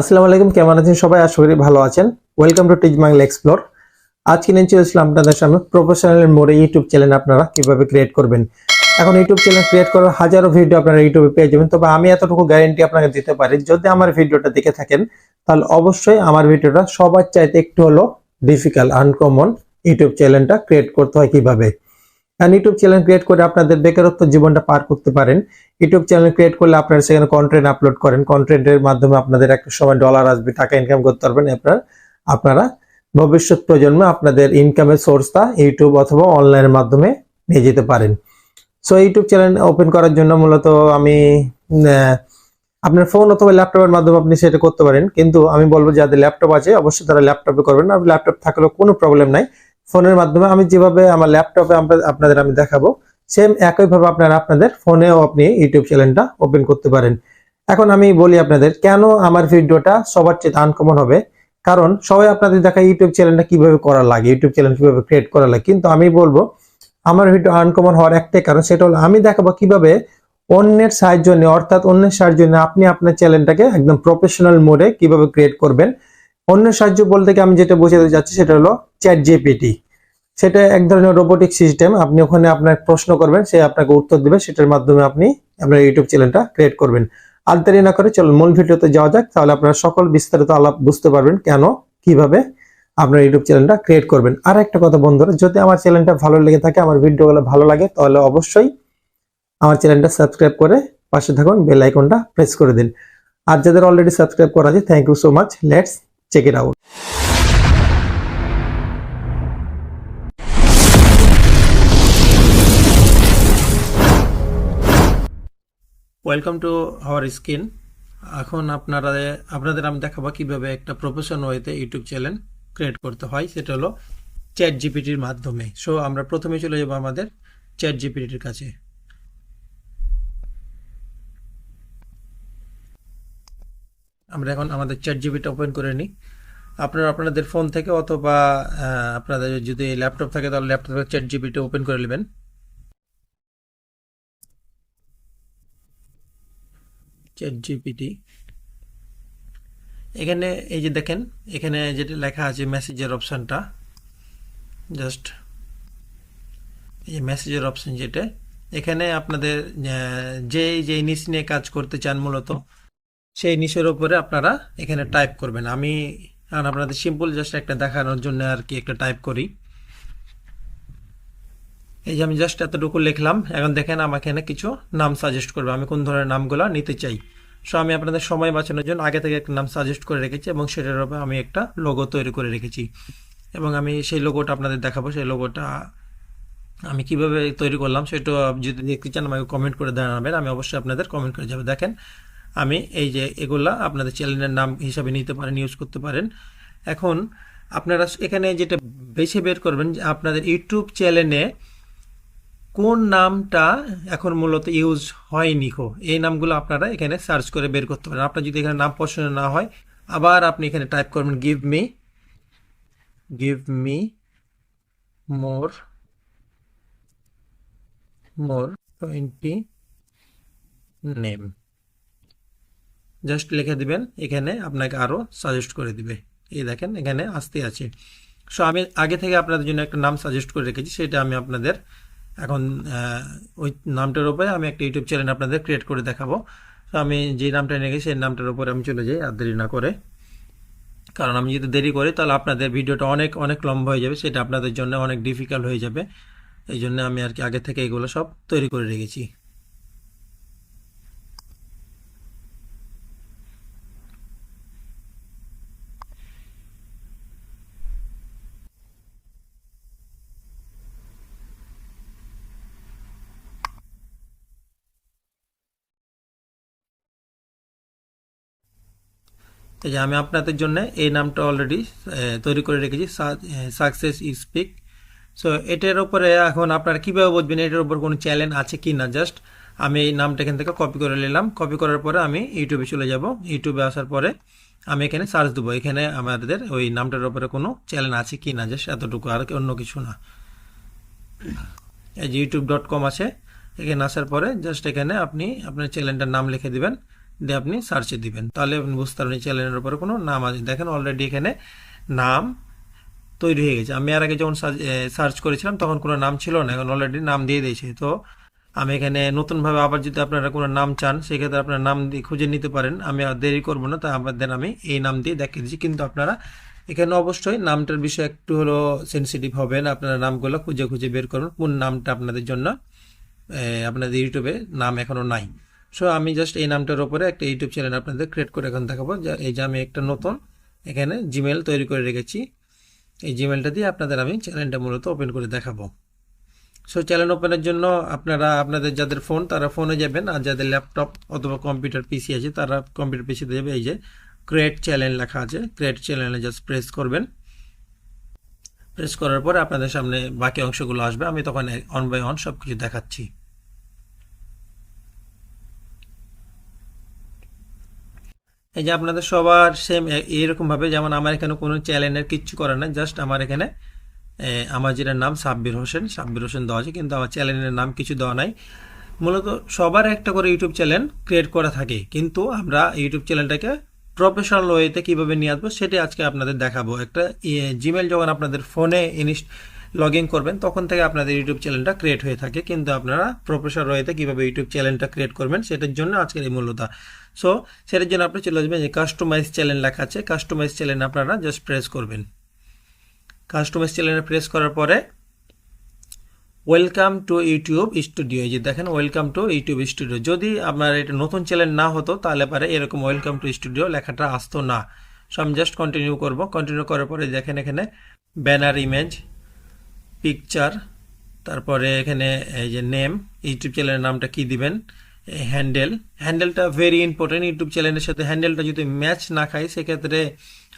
আসসালামু আলাইকুম, কেমন আছেন সবাই? আশা করি ভালো আছেন। Welcome to teach Bangla explore আজকে নিয়ে চলে এসলাম আপনাদের সামনে প্রফেশনাল মোড়ে ইউটিউব চ্যানেল আপনারা কীভাবে ক্রিয়েট করবেন। এখন ইউটিউব চ্যানেল ক্রিয়েট করার হাজারো ভিডিও আপনারা ইউটিউবে পেয়ে যাবেন। তবে আমি এতটুকু গ্যারেন্টি আপনাকে দিতে পারি, যদি আমার ভিডিওটা দেখে থাকেন, তাহলে অবশ্যই আমার ভিডিওটা সবার চাইতে একটু হলো ডিফিকাল্ট আনকমন ইউটিউব চ্যানেলটা ক্রিয়েট করতে হয় কীভাবে। কারণ ইউটিউব চ্যানেল ক্রিয়েট করে আপনাদের বেকারত্ব জীবনটা পার করতে পারেন। ইউটিউব চ্যানেল ক্রিয়েট করলে আপনারা সেখানে কন্টেন্ট আপলোড করেন। কন্টেন্টের মাধ্যমে আপনাদের একটা সময় ডলার আসবে, টাকা ইনকাম করতে পারবেন। আপনার, আপনারা ভবিষ্যৎ প্রজন্মে আপনাদের ইনকামের সোর্সটা ইউটিউব অথবা অনলাইনের মাধ্যমে নিয়ে যেতে পারেন। সো ইউটিউব চ্যানেল ওপেন করার জন্য মূলত আমি আপনার ফোন অথবা ল্যাপটপের মাধ্যমে আপনি সেটা করতে পারেন। কিন্তু আমি বলব যাদের ল্যাপটপ আছে, অবশ্যই তারা ল্যাপটপে করবেন আর ল্যাপটপ থাকলেও কোনো প্রবলেম নাই। ফোনের মাধ্যমে আমি যেভাবে আমার ল্যাপটপে আপনাদের আমি দেখাবো সেম একইভাবে আপনারা আপনাদের ফোনেও আপনি ইউটিউব চ্যানেলটা ওপেন করতে পারেন। এখন আমি বলি আপনাদের, কেন আমার ভিডিওটা সবার চেয়ে আনকমন হবে? কারণ সবাই আপনাদের দেখা ইউটিউব চ্যানেলটা কীভাবে করা লাগে, ইউটিউব চ্যানেল কীভাবে ক্রিয়েট করা লাগে। কিন্তু আমি বলব, আমার ভিডিও আনকমন হওয়ার একটাই কারণ, সেটা হলো আমি দেখাবো কীভাবে অন্যের সাহায্য নিয়ে, অর্থাৎ অন্যের সাহায্য নিয়ে আপনি আপনার চ্যানেলটাকে একদম প্রফেশনাল মোডে কীভাবে ক্রিয়েট করবেন অন্যের সাহায্য বলতে আমি যেটা বোঝাতে যাচ্ছি সেটা হলো চ্যাট জিপিটি সেটা এক ধরনের রোবোটিক সিস্টেম আপনি ওখানে আপনার প্রশ্ন করবেন, সে আপনাকে উত্তর দেবে, সেটার মাধ্যমে আপনি আপনার ইউটিউব চ্যানেলটা ক্রিয়েট করবেন। আর দেরি না করে চলুন মূল ভিডিওতে যাওয়া যাক, তাহলে আপনারা সকল বিস্তারিত আলাপ বুঝতে পারবেন কেন, কীভাবে আপনার ইউটিউব চ্যানেলটা ক্রিয়েট করবেন। আর একটা কথা বন্ধুরা, যদি আমার চ্যানেলটা ভালো লেগে থাকে, আমার ভিডিওগুলো ভালো লাগে, তাহলে অবশ্যই আমার চ্যানেলটা সাবস্ক্রাইব করে পাশে থাকুন বেল আইকনটা প্রেস করে দিন। আর যাদের অলরেডি সাবস্ক্রাইব করা আছে thank you so much let's check it out welcome to our screen এখন আপনারা আপনাদের আমি দেখাবো কীভাবে একটা প্রফেশন ওয়েতে ইউটিউব চ্যানেল ক্রিয়েট করতে হয়। সেটা হলো চ্যাট জিপিটির মাধ্যমে। সো আমরা প্রথমে চলে যাব আমাদের চ্যাট জিপিটির কাছে। আমরা এখন আমাদের চ্যাট জিপিটা ওপেন করে নিই। আপনারা আপনাদের ফোন থেকে অথবা আপনাদের যদি ল্যাপটপ থাকে, তাহলে ল্যাপটপে চ্যাট জিপিটি ওপেন করে নেবেন। চ্যাট জিপিটি এখানে এই যে দেখেন, এখানে যেটা লেখা আছে মেসেজের অপশানটা জাস্ট এই যে মেসেজের অপশন যেটা। এখানে আপনাদের যে যে নিচ নিয়ে কাজ করতে চান মূলত সেই নিচের উপরে আপনারা এখানে টাইপ করবেন। আমি আর আপনাদের সিম্পল জাস্ট একটা দেখানোর জন্য আর কি একটা টাইপ করি। এই যে আমি জাস্ট এতটুকু লিখলাম, এখন দেখেন আমাকে এখানে কিছু নাম সাজেস্ট করবে। আমি কোন ধরনের নামগুলো নিতে চাই। সো আমি আপনাদের সময় বাঁচানোর জন্য আগে থেকে একটা নাম সাজেস্ট করে রেখেছি এবং সেটার উপরে আমি একটা লোগো তৈরি করে রেখেছি। এবং আমি সেই লোগোটা আপনাদের দেখাবো। সেই লোগোটা আমি কীভাবে তৈরি করলাম সেটা যদি দেখতে চান, আমাকে কমেন্ট করে জানাবেন। আমি অবশ্যই আপনাদের কমেন্ট করে যাব। দেখেন আমি এই যে এগুলা আপনাদের চ্যানেলের নাম হিসাবে নিতে পারেন ইউজ করতে পারেন। এখন আপনারা এখানে যেটা বেছে বের করবেন, যে আপনাদের ইউটিউব চ্যানেলে কোন নামটা এখন মূলত ইউজ হয়নি খো এই নামগুলো আপনারা এখানে সার্চ করে বের করতে পারেন। আপনার যদি এখানে নাম পছন্দ না হয়, আবার আপনি এখানে টাইপ করবেন give me give me more more twenty name just লিখে দিবেন, এখানে আপনাকে আরও সাজেস্ট করে দিবে। এই দেখেন, এখানে আসতে আছে। সো আমি আগে থেকে আপনাদের জন্য একটা নাম সাজেস্ট করে রেখেছি, সেটা আমি আপনাদের এখন ওই নামটার উপরে আমি একটা ইউটিউব চ্যানেল আপনাদের ক্রিয়েট করে দেখাবো। তো আমি যে নামটা রেখেছি সেই নামটার উপরে আমি চলে যাই, আর দেরি না করে। কারণ আমি যদি দেরি করি, তাহলে আপনাদের ভিডিওটা অনেক অনেক লম্বা হয়ে যাবে, সেটা আপনাদের জন্য অনেক ডিফিকাল্ট হয়ে যাবে। এই জন্য আমি আর কি আগে থেকে এগুলো সব তৈরি করে রেখেছি। এই যে আমি আপনাদের জন্য এই নামটা অলরেডি তৈরি করে রেখেছি সাকসেস স্পিক সো এটার উপরে এখন আপনারা কীভাবে বুঝবেন এটার উপর কোনো চ্যালেঞ্জ আছে কি না জাস্ট আমি এই নামটা এখান থেকে কপি করে নিলাম। কপি করার পরে আমি ইউটিউবে চলে যাব। ইউটিউবে আসার পরে আমি এখানে সার্চ দেবো। এখানে আমাদের ওই নামটার উপরে কোনো চ্যানেল আছে কি না জাস্ট এতটুকু, আর অন্য কিছু না। এই যে ইউটিউব ডট কম আছে। এখানে আসার পরে জাস্ট এখানে আপনি আপনার চ্যানেলটার নাম লিখে দিবেন। দিয়ে আপনি সার্চে দিবেন। তাহলে আপনি বুঝতে পারবেন চ্যানেলের উপরে কোনো নাম আছে। দেখেন অলরেডি এখানে নাম তৈরি হয়ে গেছে। আমি আর আগে যখন সার্চ করেছিলাম তখন কোনো নাম ছিল না, এখন অলরেডি নাম দিয়ে দিয়েছে। তো আমি এখানে নতুনভাবে আবার যদি আপনারা কোনো নাম চান, সেক্ষেত্রে আপনার নাম দিয়ে খুঁজে নিতে পারেন। আমি আর দেরি করব না তাই আমাদের আমি এই নাম দিয়ে দেখিয়ে দিচ্ছি। কিন্তু আপনারা এখানে অবশ্যই নামটার বিষয়ে একটু হলো সেন্সিটিভ হবেন। আপনারা নামগুলো খুঁজে খুঁজে বের করুন। কোন নামটা আপনাদের জন্য আপনাদের ইউটিউবে নাম এখনও নাই। সো আমি জাস্ট এই নামটার উপরে একটা ইউটিউব চ্যানেল আপনাদের ক্রিয়েট করে এখন দেখাবো। যা এই যে আমি একটা নতুন এখানে জিমেল তৈরি করে রেখেছি। এই জিমেলটা দিয়ে আপনাদের আমি চ্যানেলটা মূলত ওপেন করে দেখাবো। সো চ্যানেল ওপেনের জন্য আপনারা, আপনাদের যাদের ফোন তারা ফোনে যাবেন আর যাদের ল্যাপটপ অথবা কম্পিউটার পিসি আছে, তারা কম্পিউটার পিসিতে যাবে। এই যে ক্রিয়েট চ্যানেল লেখা আছে। ক্রিয়েট চ্যানেলে জাস্ট প্রেস করবেন। প্রেস করার পরে আপনাদের সামনে বাকি অংশগুলো আসবে। আমি তখন অন বাই অন সব কিছু দেখাচ্ছি। এই যে আপনাদের সবার সেম এইরকম ভাবে যেমন আমার এখানে কোনো চ্যানেলের কিচ্ছু করার নাই জাস্ট আমার এখানে আমার যেটার নাম সাব্বির হোসেন সাব্বির হোসেন দেওয়া আছে, কিন্তু আমার চ্যানেলের নাম কিছু দেওয়া নাই। মূলত সবার একটা করে ইউটিউব চ্যানেল ক্রিয়েট করা থাকে, কিন্তু আমরা ইউটিউব চ্যানেলটাকে প্রফেশনাল ওয়েতে কীভাবে নিয়ে আসব সেটা আজকে আপনাদের দেখাবো। একটা জিমেল যখন আপনাদের ফোনে ইনস্ট লগ ইন করবেন, তখন থেকে আপনাদের ইউটিউব চ্যানেলটা ক্রিয়েট হয়ে থাকে। কিন্তু আপনারা প্রফেসর ওয়েতে কীভাবে ইউটিউব চ্যানেলটা ক্রিয়েট করবেন, সেটার জন্য আজকের এই মূল্যতা সো সেটার জন্য আপনি চলে আসবেন যে কাস্টমাইজ চ্যানেল লেখা আছে। কাস্টমাইজ চ্যানেল আপনারা জাস্ট প্রেস করবেন। কাস্টমাইজ চ্যানেলে প্রেস করার পরে ওয়েলকাম টু ইউটিউব স্টুডিও এই যে দেখেন ওয়েলকাম টু ইউটিউব স্টুডিও যদি আপনার এটা নতুন চ্যানেল না হতো, তাহলে পারে এরকম ওয়েলকাম টু স্টুডিও লেখাটা আসতো না। সো আমি জাস্ট কন্টিনিউ করব। কন্টিনিউ করার পরে দেখেন এখানে ব্যানার ইমেজ পিকচার তারপরে এখানে এই যে নেম ইউটিউব চ্যানেলের নামটা কি দিবেন? হ্যান্ডেল হ্যান্ডেলটা ভেরি ইম্পর্টেন্ট ইউটিউব চ্যানেলের সাথে হ্যান্ডেলটা যদি ম্যাচ না খায় সেক্ষেত্রে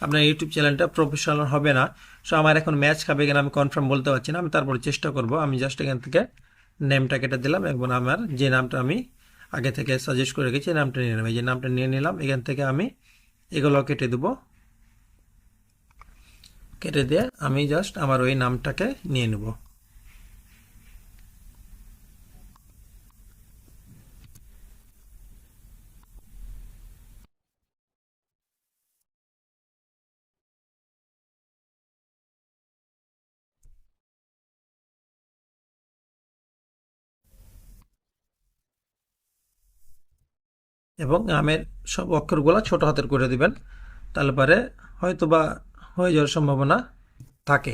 আপনার ইউটিউব চ্যানেলটা প্রফেশনাল হবে না। সো আমার এখন ম্যাচ খাবে কিনা আমি কনফার্ম বলতে পারছি না, আমি তারপরে চেষ্টা করব। আমি জাস্ট এখান থেকে নেমটা কেটে দিলাম এবং আমার যে নামটা আমি আগে থেকে সাজেস্ট করে রেখেছি নামটা নিয়ে নিলাম এই যে নামটা নিয়ে নিলাম, এখান থেকে আমি এগুলো কেটে দেবো। কেটে দিয়ে আমি জাস্ট আমার ওই নামটাকে নিয়ে নেব। এবং নামের সব অক্ষরগুলো ছোট হাতের করে দিবেন। তাহলে পরে হয়ে যাওয়ার সম্ভাবনা থাকে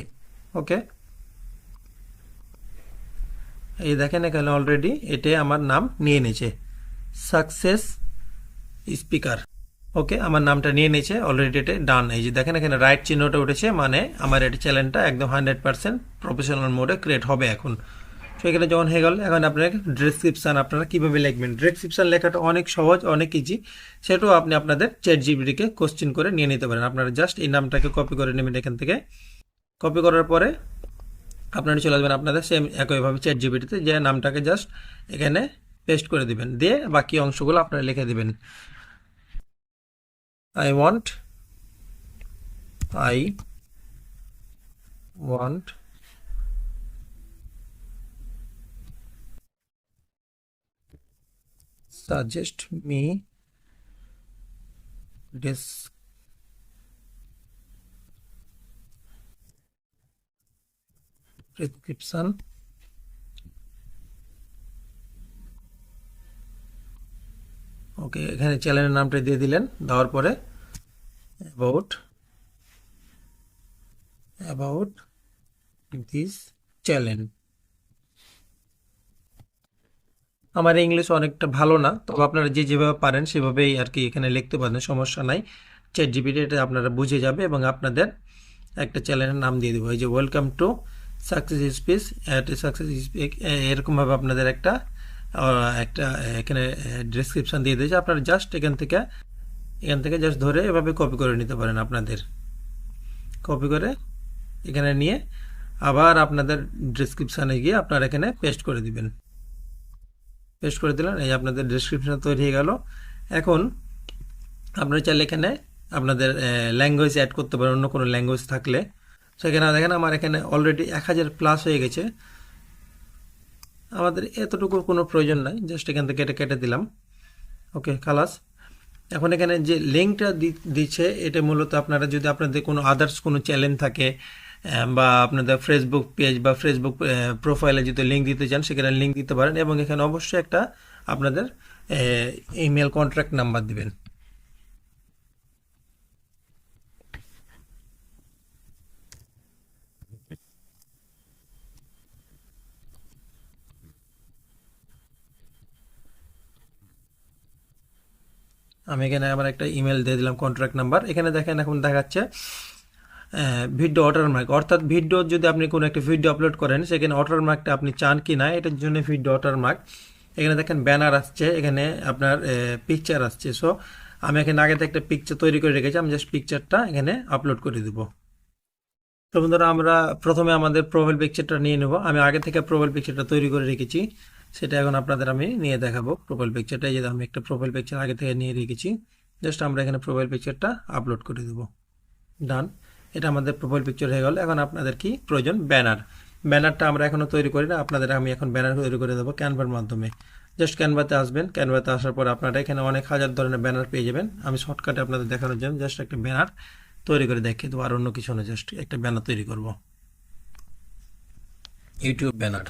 ওকে এই দেখেন এখানে অলরেডি এটাই আমার নাম নিয়ে নিয়েছে সাকসেস স্পিকার ওকে আমার নামটা নিয়ে নিয়েছে অলরেডি এটা ডান এই যে দেখেন এখানে রাইট চিহ্নটা উঠেছে মানে আমার এটা চ্যানেলটা একদম হান্ড্রেড পার্সেন্ট প্রফেশনাল মোডে ক্রিয়েট হবে এখন। তো এখানে যখন হয়ে গেল, এখন আপনার ডেসক্রিপশান আপনারা কীভাবে লিখবেন? ডেসক্রিপশান লেখাটা অনেক সহজ, অনেক ইজি সেটাও আপনি আপনাদের চ্যাট জিবিটিকে কোশ্চেন করে নিয়ে নিতে পারেন। আপনারা জাস্ট এই নামটাকে কপি করে নেবেন এখান থেকে। কপি করার পরে আপনারা চলে আসবেন আপনাদের সেম একইভাবে চ্যাট জিবিটিতে যে নামটাকে জাস্ট এখানে পেস্ট করে দিবেন। দিয়ে বাকি অংশগুলো আপনারা লিখে দিবেন। I want I want suggest me this prescription. Okay এখানে চ্যানেলের নামটা দিয়ে দিলেন, দেওয়ার পরে অ্যাবাউট অ্যাবাউট দিস চ্যানেল আমার ইংলিশ অনেকটা ভালো না, তবে আপনারা যে যেভাবে পারেন সেভাবেই আর কি এখানে লিখতে পারেন সমস্যা নাই। চ্যাট জিপিটি এটা আপনারা বুঝে যাবে এবং আপনাদের একটা চ্যানেলের নাম দিয়ে দেবো, এই যে welcome to success speech at success এরকমভাবে আপনাদের একটা একটা, এখানে ডিসক্রিপশান দিয়ে দিয়েছে আপনারা জাস্ট এখান থেকে এখান থেকে জাস্ট ধরে এভাবে কপি করে নিতে পারেন আপনাদের। কপি করে এখানে নিয়ে আবার আপনাদের ডিসক্রিপশানে গিয়ে আপনারা এখানে পেস্ট করে দিবেন। পেস্ট করে দিলেন এই আপনাদের ডিসক্রিপশন তৈরি হয়ে গেল। এখন আপনারা চাইলে এখানে আপনাদের ল্যাঙ্গুয়েজ অ্যাড করতে পারেন, অন্য কোনো ল্যাঙ্গুয়েজ থাকলে। সেখানে দেখেন আমার এখানে অলরেডি এক হাজার প্লাস হয়ে গেছে। আমাদের এতটুকুর কোনো প্রয়োজন নাই জাস্ট এখান থেকে কেটে কেটে দিলাম। ওকে খালাস এখন এখানে যে লিঙ্কটা দিচ্ছে, এটা মূলত আপনারা যদি আপনাদের কোনো আদার্স কোনো চ্যানেল থাকে বা আপনাদের ফেসবুক পেজ বা ফেসবুক প্রোফাইলে যদি লিঙ্ক দিতে চান, সেখানে লিঙ্ক দিতে পারেন এবং এখানে অবশ্যই একটা আপনাদের ইমেল কন্ট্রাক্ট নাম্বার দিবেন। আমি এখানে আবার একটা ইমেল দিয়ে দিলাম কন্ট্রাক্ট নাম্বার এখানে দেখেন এখন দেখাচ্ছে ভিডিও ওয়াটারমার্ক অর্থাৎ ভিডিও যদি আপনি কোনো একটা ভিডিও আপলোড করেন, সেখানে ওয়াটারমার্কটা আপনি চান কি না, এটার জন্য ভিডিও ওয়াটারমার্ক এখানে দেখেন ব্যানার আসছে, এখানে আপনার পিকচার আসছে। সো আমি এখানে আগে থেকে একটা পিকচার তৈরি করে রেখেছি, আমি জাস্ট পিকচারটা এখানে আপলোড করে দেবো। তো বন্ধুরা, আমরা প্রথমে আমাদের প্রোফাইল পিকচারটা নিয়ে নেব। আমি আগে থেকে প্রোফাইল পিকচারটা তৈরি করে রেখেছি। সেটা এখন আপনাদের আমি নিয়ে দেখাবো প্রোফাইল পিকচারটা এই যে আমি একটা প্রোফাইল পিকচার আগে থেকে নিয়ে রেখেছি। জাস্ট আমরা এখানে প্রোফাইল পিকচারটা আপলোড করে দেবো। ডান এটা আমাদের প্রোফাইল পিকচার হয়ে গেল। এখন আপনাদের কি প্রয়োজন? ব্যানার ব্যানারটা আমরা এখনও তৈরি করি না। আপনাদের আমি এখন ব্যানার তৈরি করে দেবো ক্যানভার মাধ্যমে। জাস্ট ক্যানভাতে আসবেন। ক্যানভাতে আসার পর আপনারা এখানে অনেক হাজার ধরনের ব্যানার পেয়ে যাবেন। আমি শর্টকাটে আপনাদের দেখানোর জন্য জাস্ট একটা ব্যানার তৈরি করে দেখিয়ে দেবো। আর অন্য কিছু না জাস্ট একটা ব্যানার তৈরি করব। ইউটিউব ব্যানার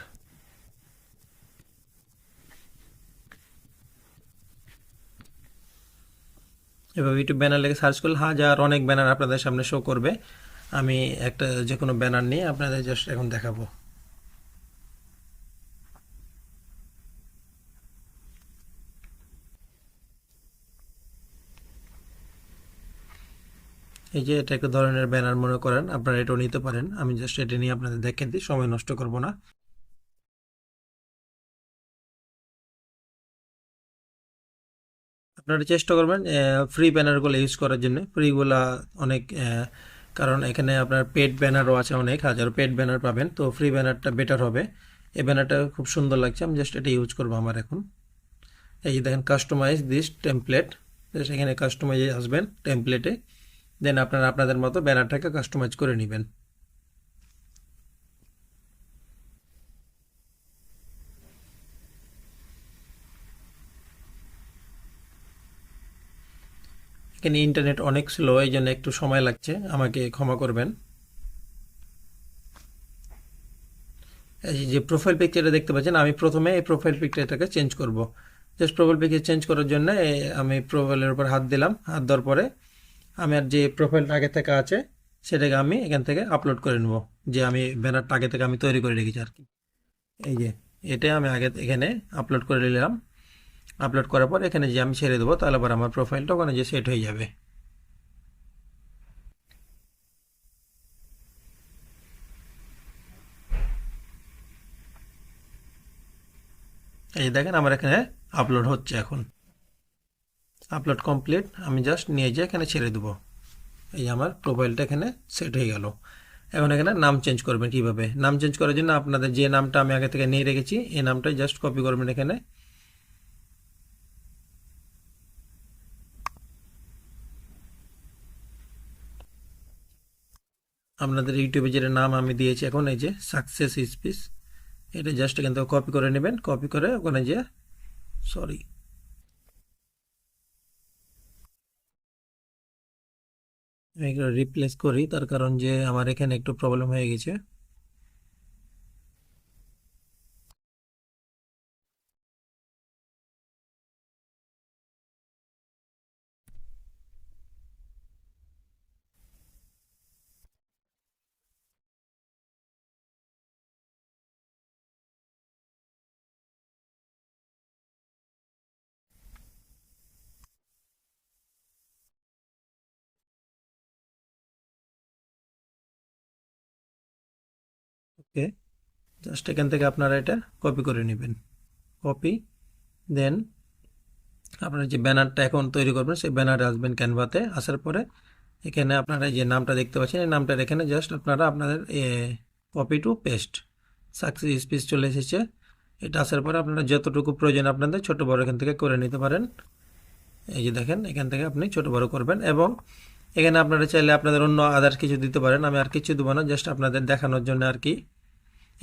এভাবে ইউটিউব ব্যানার লেগে সার্চ করলে হাজার অনেক ব্যানার আপনাদের সামনে শো করবে। আমি একটা যে কোনো ব্যানার নিয়ে আপনাদের জাস্ট এখন দেখাবো। এই যে এটা একটা ধরনের ব্যানার মনে করেন, আপনারা এটাও নিতে পারেন। আমি জাস্ট এটা নিয়ে আপনাদের দেখে দিই, সময় নষ্ট করব না। আপনারা চেষ্টা করবেন ফ্রি ব্যানারগুলো ইউজ করার জন্য। ফ্রিগুলা অনেক কারণ এখানে আপনার পেড ব্যানারও আছে অনেক, হাজার পেড ব্যানার পাবেন। তো ফ্রি ব্যানারটা বেটার হবে। এই ব্যানারটা খুব সুন্দর লাগছে, আমি জাস্ট এটা ইউজ করব আমার এখন। এই যে দেখেন কাস্টমাইজ দিস টেমপ্লেট এখানে কাস্টমাইজ আসবেন টেমপ্লেটে দেন আপনারা আপনাদের মতো ব্যানারটাকে কাস্টমাইজ করে নেবেন। এখানে ইন্টারনেট অনেক স্লো এই জন্য একটু সময় লাগছে। আমাকে ক্ষমা করবেন। এই যে প্রোফাইল পিকচারটা দেখতে পাচ্ছেন, আমি প্রথমে এই প্রোফাইল পিকচারটাকে চেঞ্জ করব। জাস্ট প্রোফাইল পিকচার চেঞ্জ করার জন্য আমি প্রোফাইলের উপর হাত দিলাম, হাত দেওয়ার পরে আমি আর যে প্রোফাইলটা আগে থেকে আছে, সেটাকে আমি এখান থেকে আপলোড করে নেব। যে আমি ব্যানারটা আগে থেকে আমি তৈরি করে রেখেছি আর কি। এই যে, এটা আমি আগে এখানে আপলোড করে নিলাম। আপলোড করার পর এখানে যে আমি ছেড়ে দেবো, তাহলে আবার আমার প্রোফাইলটা ওখানে যে সেট হয়ে যাবে। এই দেখেন আমার এখানে আপলোড হচ্ছে এখন। আপলোড কমপ্লিট আমি জাস্ট নিয়ে যেয়ে এখানে ছেড়ে দেবো। এই আমার প্রোফাইলটা এখানে সেট হয়ে গেল। এখন এখানে নাম চেঞ্জ করবেন কীভাবে? নাম চেঞ্জ করার জন্য আপনাদের যে নামটা আমি আগে থেকে নিয়ে রেখেছি, এই নামটাই জাস্ট কপি করবেন এখানে। আপনাদের ইউটিউবে যেটা নাম আমি দিয়েছি এখন, এই যে সাকসেস স্পিচ এটা জাস্ট এখান থেকে কপি করে নেবেন কপি করে ওখানে যে সরি রিপ্লেস করি, তার কারণ যে আমার এখানে একটু প্রবলেম হয়ে গেছে। ওকে জাস্ট এখান থেকে আপনারা এটা কপি করে নেবেন। কপি দেন আপনারা যে ব্যানারটা এখন তৈরি করবেন, সেই ব্যানারে আসবেন ক্যানভাতে আসার পরে এখানে আপনারা যে নামটা দেখতে পাচ্ছেন, এই নামটার এখানে জাস্ট আপনারা আপনাদের copy to paste success speech চলে এসেছে। এটা আসার পরে আপনারা যতটুকু প্রয়োজন আপনাদের, ছোট বড় এখান থেকে করে নিতে পারেন। এই যে দেখেন, এখান থেকে আপনি ছোট বড় করবেন এবং এখানে আপনারা চাইলে আপনাদের অন্য আদার্স কিছু দিতে পারেন। আমি আর কিছু দেবো না জাস্ট আপনাদের দেখানোর জন্য আর কি।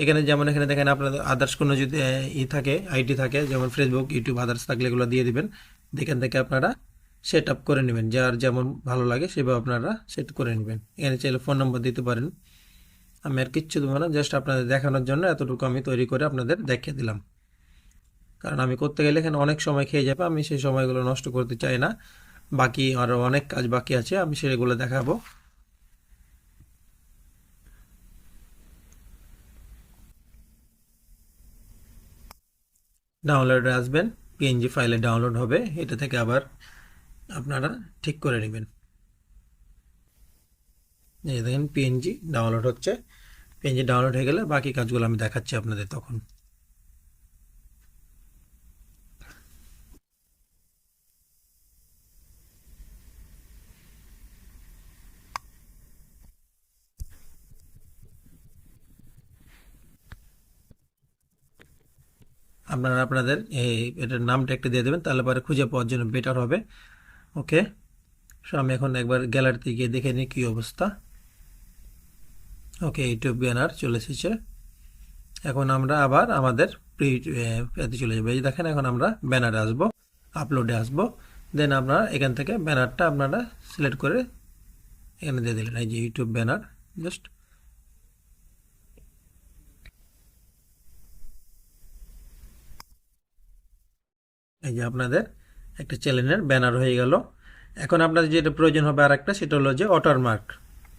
এখানে যেমন এখানে দেখেন আপনাদের আদার্স কোনো যদি ই থাকে আইডি থাকে, যেমন ফেসবুক ইউটিউব আদার্স থাকলে এগুলো দিয়ে দিবেন। এখান থেকে আপনারা সেট আপ করে নেবেন। যার যেমন ভালো লাগে সেভাবে আপনারা সেট করে নেবেন। এখানে চাইলে ফোন নম্বর দিতে পারেন। আমি আর কিচ্ছু দেবো না জাস্ট আপনাদের দেখানোর জন্য এতটুকু আমি তৈরি করে আপনাদের দেখিয়ে দিলাম। কারণ আমি করতে গেলে এখানে অনেক সময় খেয়ে যাবে, আমি সেই সময়গুলো নষ্ট করতে চাই না। বাকি আরও অনেক কাজ বাকি আছে, আমি সেগুলো দেখাবো। ডাউনলোডে আসবেন, পিএনজি ফাইলে ডাউনলোড হবে, এটা থেকে আবার আপনারা ঠিক করে নেবেন। দেখেন, পিএনজি ডাউনলোড হচ্ছে। পিএনজি ডাউনলোড হয়ে গেলে বাকি কাজগুলো আমি দেখাচ্ছি আপনাদের তখন। আপনারা আপনাদের এই এটার নামটা একটা দিয়ে দেবেন, তাহলে পরে খুঁজে পাওয়ার জন্য বেটার হবে। ওকে সো আমি এখন একবার গ্যালারিতে গিয়ে দেখে নিই কী অবস্থা। ওকে ইউটিউব ব্যানার চলে এসেছে। এখন আমরা আবার আমাদের প্রি এতে চলে যাব। এই দেখেন, এখন আমরা ব্যানারে আসব আপলোডে আসব। দেন আপনারা এখান থেকে ব্যানারটা আপনারা সিলেক্ট করে এখানে দিয়ে দিলেন। এই যে ইউটিউব ব্যানার জাস্ট এই যে আপনাদের, একটা চ্যানেলের ব্যানার হয়ে গেল। এখন আপনাদের যেটা প্রয়োজন হবে আর একটা সেটা হলো যে ওয়াটারমার্ক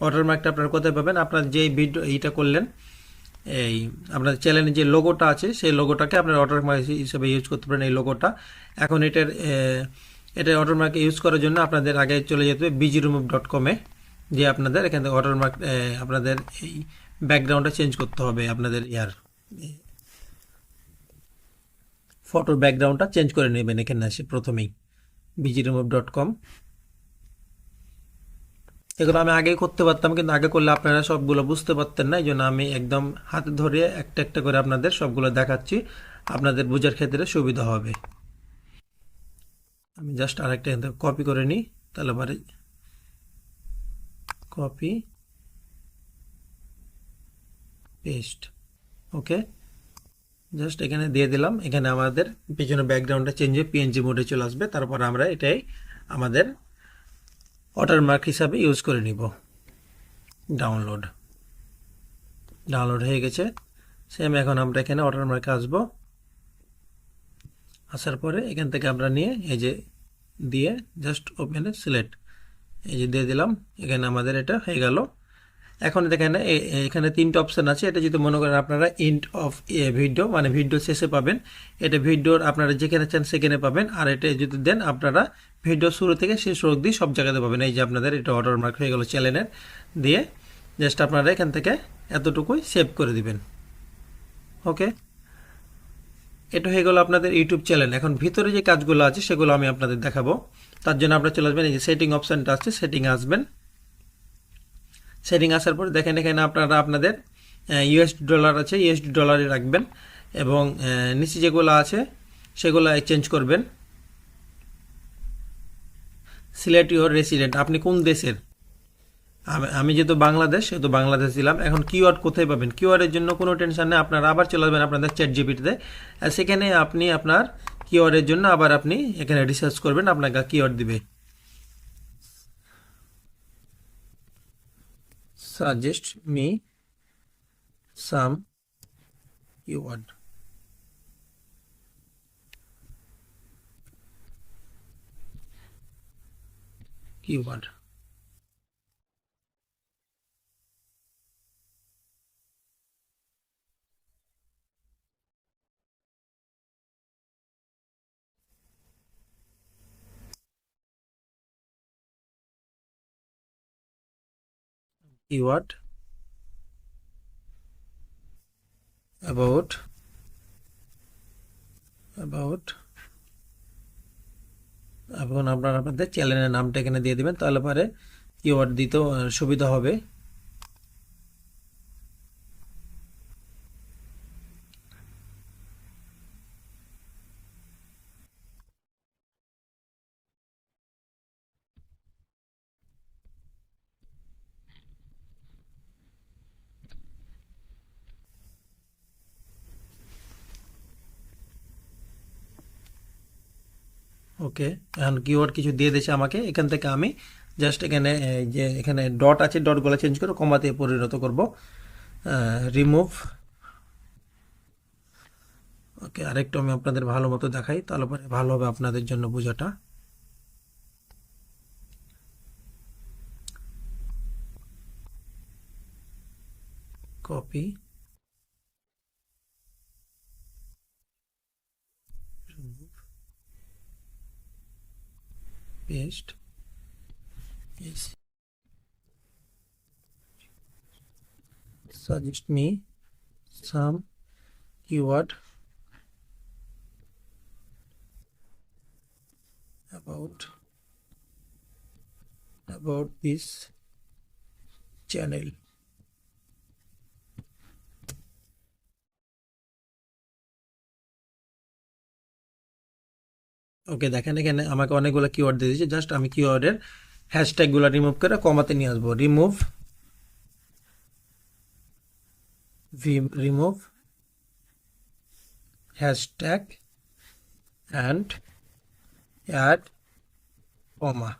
ওয়াটারমার্কটা আপনারা কোথায় পাবেন? আপনার যে ভিডিও এইটা করলেন, এই আপনার চ্যানেলের যে লোগোটা আছে, সেই লোগোটাকে আপনার ওয়াটারমার্ক হিসেবে ইউজ করতে পারেন এই লোগোটা এখন এটার এটা ওয়াটারমার্ক ইউজ করার জন্য আপনাদের আগে চলে যেতে হবে বিজি রিমুভ ডট কমে যে আপনাদের এখান থেকে ওয়াটারমার্ক আপনাদের এই ব্যাকগ্রাউন্ডটা চেঞ্জ করতে হবে আপনাদের ইয়ার। ফটোর ব্যাকগ্রাউন্ডটা চেঞ্জ করে নেবেন এখানে আসে প্রথমেই বিজি রিমুভ ডট কম এগুলো আমি আগে করতে পারতাম, কিন্তু আগে করলে আপনারা সবগুলো বুঝতে পারতেন না এই জন্য আমি একদম হাতে ধরে একটা একটা করে আপনাদের সবগুলো দেখাচ্ছি, আপনাদের বোঝার ক্ষেত্রে সুবিধা হবে। আমি জাস্ট আরেকটা কপি করে নিই, তাহলে পরে কপি পেস্ট ওকে জাস্ট এখানে দিয়ে দিলাম। এখানে আমাদের পিছনে ব্যাকগ্রাউন্ডটা চেঞ্জ হয়ে পিএনজি মোডে চলে আসবে। তারপর আমরা এটাই আমাদের ওয়াটারমার্ক হিসাবে ইউজ করে নিব। ডাউনলোড ডাউনলোড হয়ে গেছে। সেম এখন আমরা এখানে ওয়াটারমার্কে আসব। আসার পরে এখান থেকে আমরা নিয়ে এই যে দিয়ে জাস্ট ওপেনে সিলেক্ট এই যে দিয়ে দিলাম। এখানে আমাদের এটা হয়ে গেল। এখন দেখেন এখানে তিনটে অপশান আছে। এটা যদি মনে করেন আপনারা ইন্ট অফ ভিডিও মানে ভিডিও শেষে পাবেন। এটা ভিডিওর আপনারা যেখানে চান সেখানে পাবেন। আর এটা যদি দেন, আপনারা ভিডিও শুরু থেকে শেষ অবধি সব জায়গাতে পাবেন। এই যে আপনাদের, এটা ওয়াটারমার্ক হয়ে গেল চ্যানেলের দিয়ে জাস্ট আপনারা এখান থেকে এতটুকুই সেভ করে দিবেন। ওকে এটা হয়ে গেল আপনাদের ইউটিউব চ্যানেল এখন ভিতরে যে কাজগুলো আছে, সেগুলো আমি আপনাদের দেখাবো। তার জন্য আপনারা চলে আসবেন, এই যে সেটিং অপশানটা আছে সেটিং আসবেন। সেটিং আসার পর দেখেন এখানে আপনারা আপনাদের ইউএসডি ডলার আছে ইউএসডি ডলারে রাখবেন এবং নিচে যেগুলো আছে সেগুলো এক্সচেঞ্জ করবেন। সিলেক্ট ইউর রেসিডেন্ট আপনি কোন দেশের? আমি যেহেতু বাংলাদেশ, সেহেতু বাংলাদেশ দিলাম। এখন কিওয়ার্ড কোথায় পাবেন? কিওয়ার্ডের জন্য কোনো টেনশন নেই, আপনারা আবার চলে আসবেন আপনাদের চ্যাট জিপিটিতে সেখানে আপনি আপনার কিওয়ার্ডের জন্য আবার আপনি এখানে রিসার্চ করবেন, আপনাকে কিওয়ার্ড দিবে। Suggest me some keyword. Keyword keyword about about এবং আপনারা আপনাদের চ্যানেলের নামটা এখানে দিয়ে দেবেন, তাহলে পরে কিওয়ার্ড দিতেও সুবিধা হবে। ওকে, এখন কিওয়ার্ড কিছু দিয়ে দিয়েছে আমাকে, এখান থেকে আমি জাস্ট এখানে যে এখানে ডট আছে ডটগুলো চেঞ্জ করে কমাতে পরিণত করব। রিমুভ ওকে, আরেকটু আমি আপনাদের ভালো মতো দেখাই, তাহলে পরে ভালো হবে আপনাদের জন্য বোঝাটা। Copy paste suggest me some keyword about about this channel okay দেখেন, এখানে আমাকে অনেকগুলো কিওয়ার্ড দিয়ে দিয়েছে। জাস্ট আমি কিওয়ার্ডের হ্যাশট্যাগুলো রিমুভ করে কমাতে নিয়ে আসব। Remove remove hashtag and add comma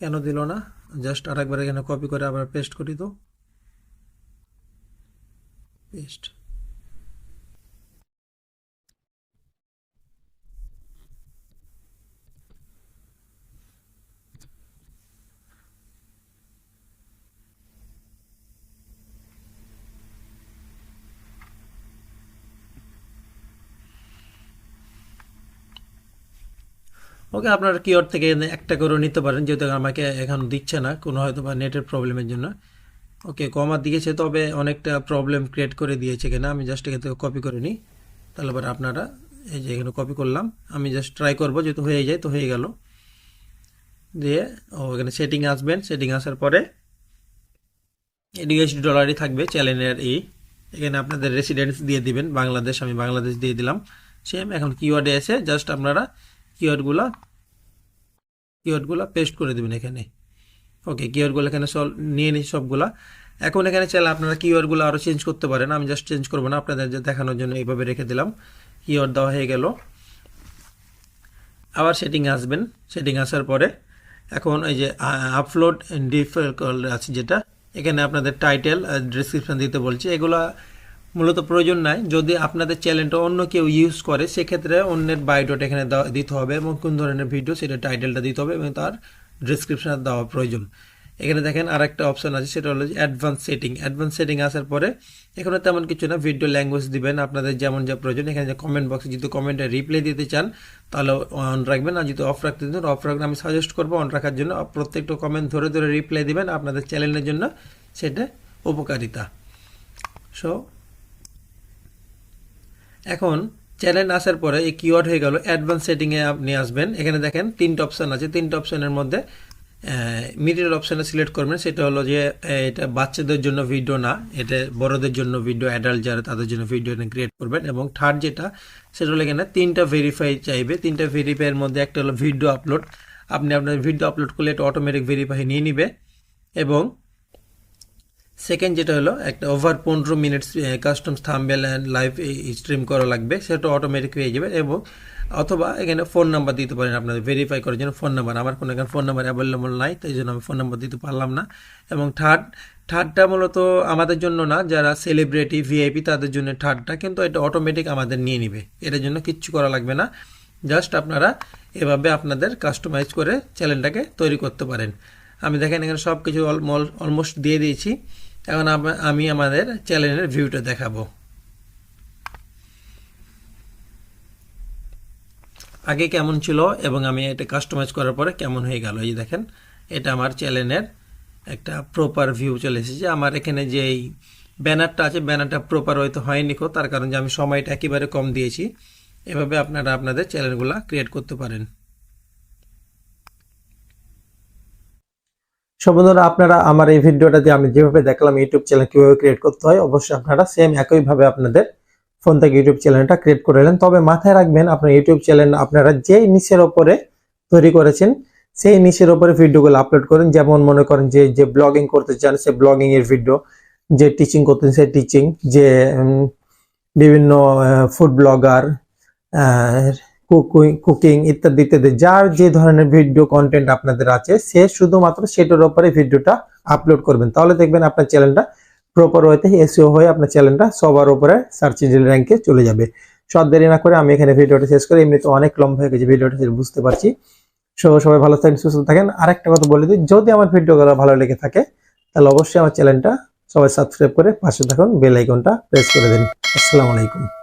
কেন দিল না? জাস্ট আরেকবার এখানে কপি করে আবার পেস্ট করি তো। পেস্ট ওকে, আপনারা কিওয়ার্ড থেকে একটা করে নিতে পারেন? যেহেতু আমাকে এখন দিচ্ছে না, কোনো হয়তো বা নেটের প্রবলেমের জন্য। ওকে কমা দিয়েছে, তবে অনেকটা প্রবলেম ক্রিয়েট করে দিয়েছে কিনা, আমি জাস্ট এখান থেকে কপি করে নিই। তাহলে পরে আপনারা, এই যে এখানে কপি করলাম, আমি জাস্ট ট্রাই করব, যেহেতু হয়ে যায়, তো হয়ে গেল। দিয়ে, ও এখানে সেটিং আসবেন সেটিং আসার পরে এডিএসডি ডলারই থাকবে চ্যানেলের এই এখানে আপনাদের রেসিডেন্স দিয়ে দিবেন, বাংলাদেশ, আমি বাংলাদেশ দিয়ে দিলাম। সেম এখন কিওয়ার্ডে এসে জাস্ট আপনারা কিওয়ার্ডগুলো কিওয়ার্ডগুলো পেস্ট করে দেবেন এখানে। ওকে কিওয়ার্ডগুলো এখানে সল নিয়ে নিই সবগুলা। এখন এখানে চাইলে আপনারা কিওয়ার্ডগুলো আরও চেঞ্জ করতে পারেন। আমি জাস্ট চেঞ্জ করব না, আপনাদের দেখানোর জন্য এইভাবে রেখে দিলাম। কিওয়ার্ড দেওয়া হয়ে গেল। আবার সেটিং আসবেন। সেটিং আসার পরে এখন এই যে আপলোড ডিফল্ট আছে যেটা, এখানে আপনাদের টাইটেল ডিসক্রিপশন দিতে বলছে। এগুলা মূলত প্রয়োজন নাই। যদি আপনাদের চ্যানেলটা অন্য কেউ ইউজ করে, সেক্ষেত্রে অন্যের বায়োডাটা এখানে দিতে হবে এবং কোন ধরনের ভিডিও সেটা টাইটেলটা দিতে হবে এবং তার ডিসক্রিপশন দেওয়া প্রয়োজন। এখানে দেখেন আর একটা অপশন আছে, সেটা হলো অ্যাডভান্স সেটিং অ্যাডভান্স সেটিং আসার পরে এখানে তেমন কিছু না ভিডিও ল্যাঙ্গুয়েজ দিবেন, আপনাদের যেমন যা প্রয়োজন। এখানে যে কমেন্ট বক্সে যদি কমেন্টে রিপ্লাই দিতে চান, তাহলে অন রাখবেন। আর যদি অফ রাখতে চান অফ রাখবেন আমি সাজেস্ট করব অন রাখার জন্য। প্রত্যেকটা কমেন্ট ধরে ধরে রিপ্লাই দিবেন, আপনাদের চ্যানেলের জন্য সেটা উপকারিতা। সো এখন চ্যানেল আসার পরে এই কিওয়ার্ড হয়ে গেল অ্যাডভান্স সেটিংয়ে আপনি আসবেন। এখানে দেখেন তিনটা অপশান আছে। তিনটা অপশানের মধ্যে মিডিল অপশানে সিলেক্ট করবেন। সেটা হলো যে এটা বাচ্চাদের জন্য ভিডিও না, এটা বড়দের জন্য ভিডিও অ্যাডাল্ট যারা, তাদের জন্য ভিডিও এটা ক্রিয়েট করবেন। এবং থার্ড যেটা, সেটা হলো এখানে তিনটা ভেরিফাই চাইবে। তিনটা ভেরিফাইয়ের মধ্যে একটা হলো ভিডিও আপলোড আপনি আপনার ভিডিও আপলোড করলে এটা অটোমেটিক ভেরিফাই নিয়ে নিবে। এবং সেকেন্ড যেটা হলো, একটা ওভার পনেরো minutes custom thumbnail and live stream করা লাগবে। সেটা অটোমেটিক হয়ে যাবে এবং অথবা এখানে ফোন নাম্বার দিতে পারেন আপনাদের ভেরিফাই করার জন্য ফোন নাম্বার আমার কোনো এখানে ফোন নাম্বার অ্যাভেলেবল নাই, তাই জন্য আমি ফোন নাম্বার দিতে পারলাম না। এবং থার্ড থার্ডটা মূলত আমাদের জন্য না, যারা সেলিব্রিটি ভিআইপি তাদের জন্য থার্ডটা কিন্তু এটা অটোমেটিক আমাদের নিয়ে নিবে। এটার জন্য কিচ্ছু করা লাগবে না। জাস্ট আপনারা এভাবে আপনাদের কাস্টমাইজ করে চ্যানেলটাকে তৈরি করতে পারেন। আমি দেখেন এখানে সব কিছু অলমোস্ট দিয়ে দিয়েছি। এখন আমি আমাদের চ্যানেলের ভিউটা দেখাবো। আগে কেমন ছিল এবং আমি এটা কাস্টমাইজ করার পরে কেমন হয়ে গেল, এই দেখেন, এটা আমার চ্যানেলের একটা প্রপার ভিউ চলে এসেছে। আমার এখানে যেই ব্যানারটা আছে, ব্যানারটা প্রপার হয়তো হয়নি কো, তার কারণ যে আমি সময়টা একেবারে কম দিয়েছি। এভাবে আপনারা আপনাদের চ্যানেলগুলো ক্রিয়েট করতে পারেন। বন্ধুরা, আপনারা আমার এই ভিডিওটা যে আমি যেভাবে দেখলাম ইউটিউব চ্যানেল কীভাবে ক্রিয়েট করতে হয়, অবশ্যই আপনারা সেম একইভাবে আপনাদের ফোন থেকে ইউটিউব চ্যানেলটা ক্রিয়েট করে নিলেন তবে মাথায় রাখবেন, আপনার ইউটিউব চ্যানেল আপনারা যে নিচের ওপরে তৈরি করেছেন, সেই নিচের ওপরে ভিডিওগুলো আপলোড করেন। যেমন মনে করেন যে যে ব্লগিং করতে চান, সে ব্লগিং এর ভিডিও যে টিচিং করতেন, সে টিচিং যে বিভিন্ন ফুড ব্লগার কুকিং ইত্যাদি ইত্যাদি। যার যে ধরনের ভিডিও কন্টেন্ট আপনাদের আছে, সে শুধুমাত্র সেটার উপরে ভিডিওটা আপলোড করবেন। তাহলে দেখবেন আপনার চ্যানেলটা প্রপার ওয়েতে এসিও হয়ে আপনার চ্যানেলটা সবার উপরে সার্চ ইঞ্জিন র্যাঙ্কে চলে যাবে। সব দেরি না করে আমি এখানে ভিডিওটা শেষ করি। এমনিতে অনেক লম্বা হয়ে গেছে ভিডিওটা বুঝতে পারছি। সো, সবাই ভালো থাকেন, সুস্থ থাকেন। আরেকটা কথা বলে দিই, যদি আমার ভিডিওগুলো ভালো লেগে থাকে, তাহলে অবশ্যই আমার চ্যানেলটা সবাই সাবস্ক্রাইব করে পাশে থাকুন বেল আইকনটা প্রেস করে দিন। আসসালামু আলাইকুম।